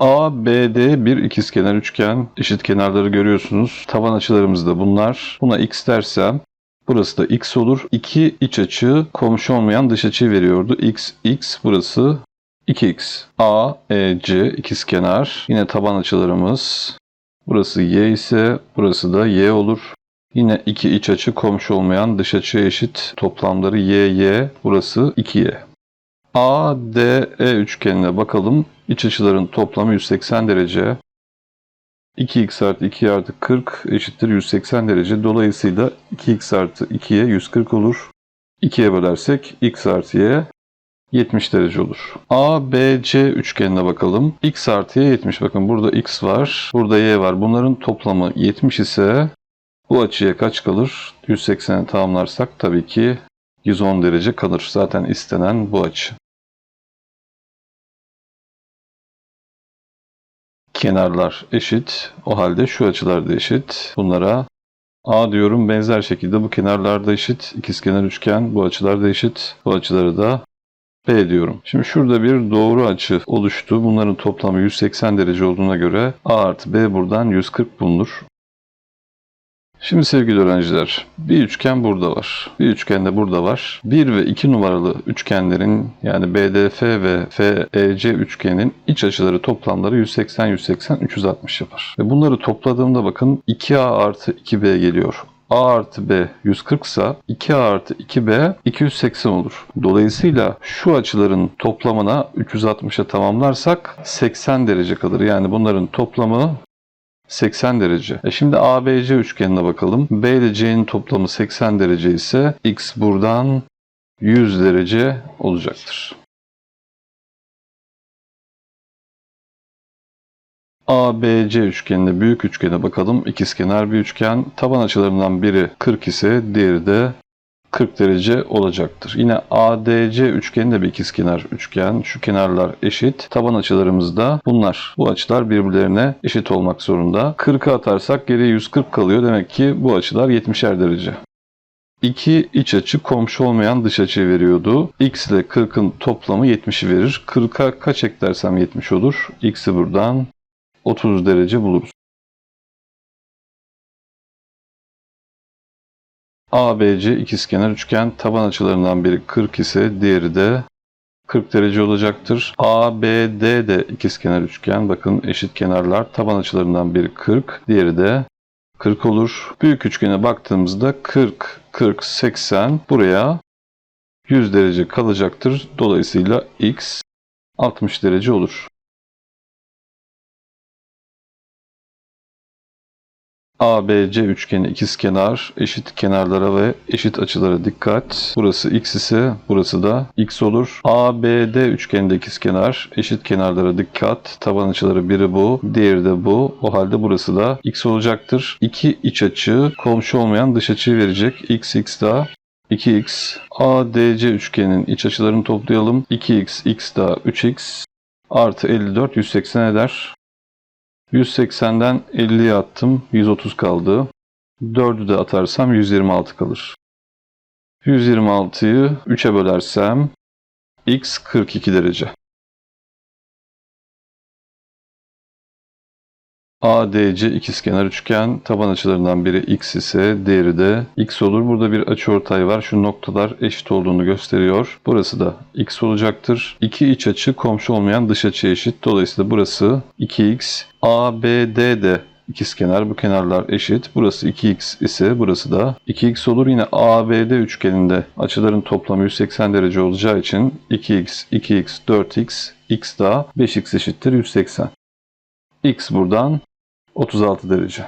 ABD bir ikizkenar üçgen. Eşit kenarları görüyorsunuz. Taban açılarımız da bunlar. Buna x dersem burası da x olur. İki iç açı komşu olmayan dış açıyı veriyordu. x, x burası 2x. A, E, C ikizkenar. Yine taban açılarımız. Burası y ise burası da y olur. Yine iki iç açı komşu olmayan dış açıya eşit. Toplamları y, y. Burası 2y. ADE üçgenine bakalım. İç açıların toplamı 180 derece. 2x artı 2 artı 40 eşittir 180 derece. Dolayısıyla 2x artı 2'ye 140 olur. 2'ye bölersek x artı y 70 derece olur. ABC üçgenine bakalım. x artı y 70. Bakın burada x var. Burada y var. Bunların toplamı 70 ise bu açıya kaç kalır? 180'e tamamlarsak tabii ki 110 derece kalır. Zaten istenen bu açı. Kenarlar eşit. O halde şu açılar da eşit. Bunlara A diyorum. Benzer şekilde bu kenarlar da eşit. İkizkenar üçgen. Bu açılar da eşit. Bu açıları da B diyorum. Şimdi şurada bir doğru açı oluştu. Bunların toplamı 180 derece olduğuna göre A artı B buradan 140 bulunur. Şimdi sevgili öğrenciler, bir üçgen burada var. Bir üçgen de burada var. 1 ve 2 numaralı üçgenlerin yani BDF ve FEC üçgenin iç açıları toplamları 180, 180, 360 yapar. Ve bunları topladığımda bakın 2A artı 2B geliyor. A artı B 140 ise 2A artı 2B 280 olur. Dolayısıyla şu açıların toplamına 360'a tamamlarsak 80 derece kalır. Yani bunların toplamı 80 derece. E şimdi ABC üçgenine bakalım. B ile C'nin toplamı 80 derece ise X buradan 100 derece olacaktır. ABC üçgenine büyük üçgene bakalım. İkizkenar bir üçgen. Taban açılarından biri 40 ise diğeri de 40 derece olacaktır. Yine ADC üçgeni de bir ikizkenar üçgen. Şu kenarlar eşit. Taban açılarımız da bunlar. Bu açılar birbirlerine eşit olmak zorunda. 40'a atarsak geriye 140 kalıyor. Demek ki bu açılar 70'er derece. İki iç açı komşu olmayan dış açıyı veriyordu. X ile 40'ın toplamı 70'i verir. 40'a kaç eklersem 70 olur. X'i buradan 30 derece buluruz. ABC ikizkenar üçgen taban açılarından biri 40 ise diğeri de 40 derece olacaktır. ABD de ikizkenar üçgen. Bakın eşit kenarlar. Taban açılarından biri 40, diğeri de 40 olur. Büyük üçgene baktığımızda 40, 40, 80 buraya 100 derece kalacaktır. Dolayısıyla x 60 derece olur. ABC üçgeni ikizkenar, eşit kenarlara ve eşit açılara dikkat. Burası x ise burası da x olur. ABD üçgeninde ikizkenar, eşit kenarlara dikkat. Taban açıları biri bu, diğeri de bu. O halde burası da x olacaktır. İki iç açı komşu olmayan dış açıyı verecek. x x daha 2x. ADC üçgenin iç açılarını toplayalım. 2x, x daha 3x artı 54 180 eder. 180'den 50'ye attım. 130 kaldı. 4'ü de atarsam 126 kalır. 126'yı 3'e bölersem x 42 derece. ADC ikizkenar üçgen taban açılarından biri x ise diğeri de x olur. Burada bir açıortay var. Şu noktalar eşit olduğunu gösteriyor. Burası da x olacaktır. İki iç açı komşu olmayan dış açıya eşit. Dolayısıyla burası 2x. ABD de ikizkenar. Bu kenarlar eşit. Burası 2x ise burası da 2x olur. Yine ABD üçgeninde açıların toplamı 180 derece olacağı için 2x, 2x, 4x, x daha 5x eşittir 180. X buradan 36 derece.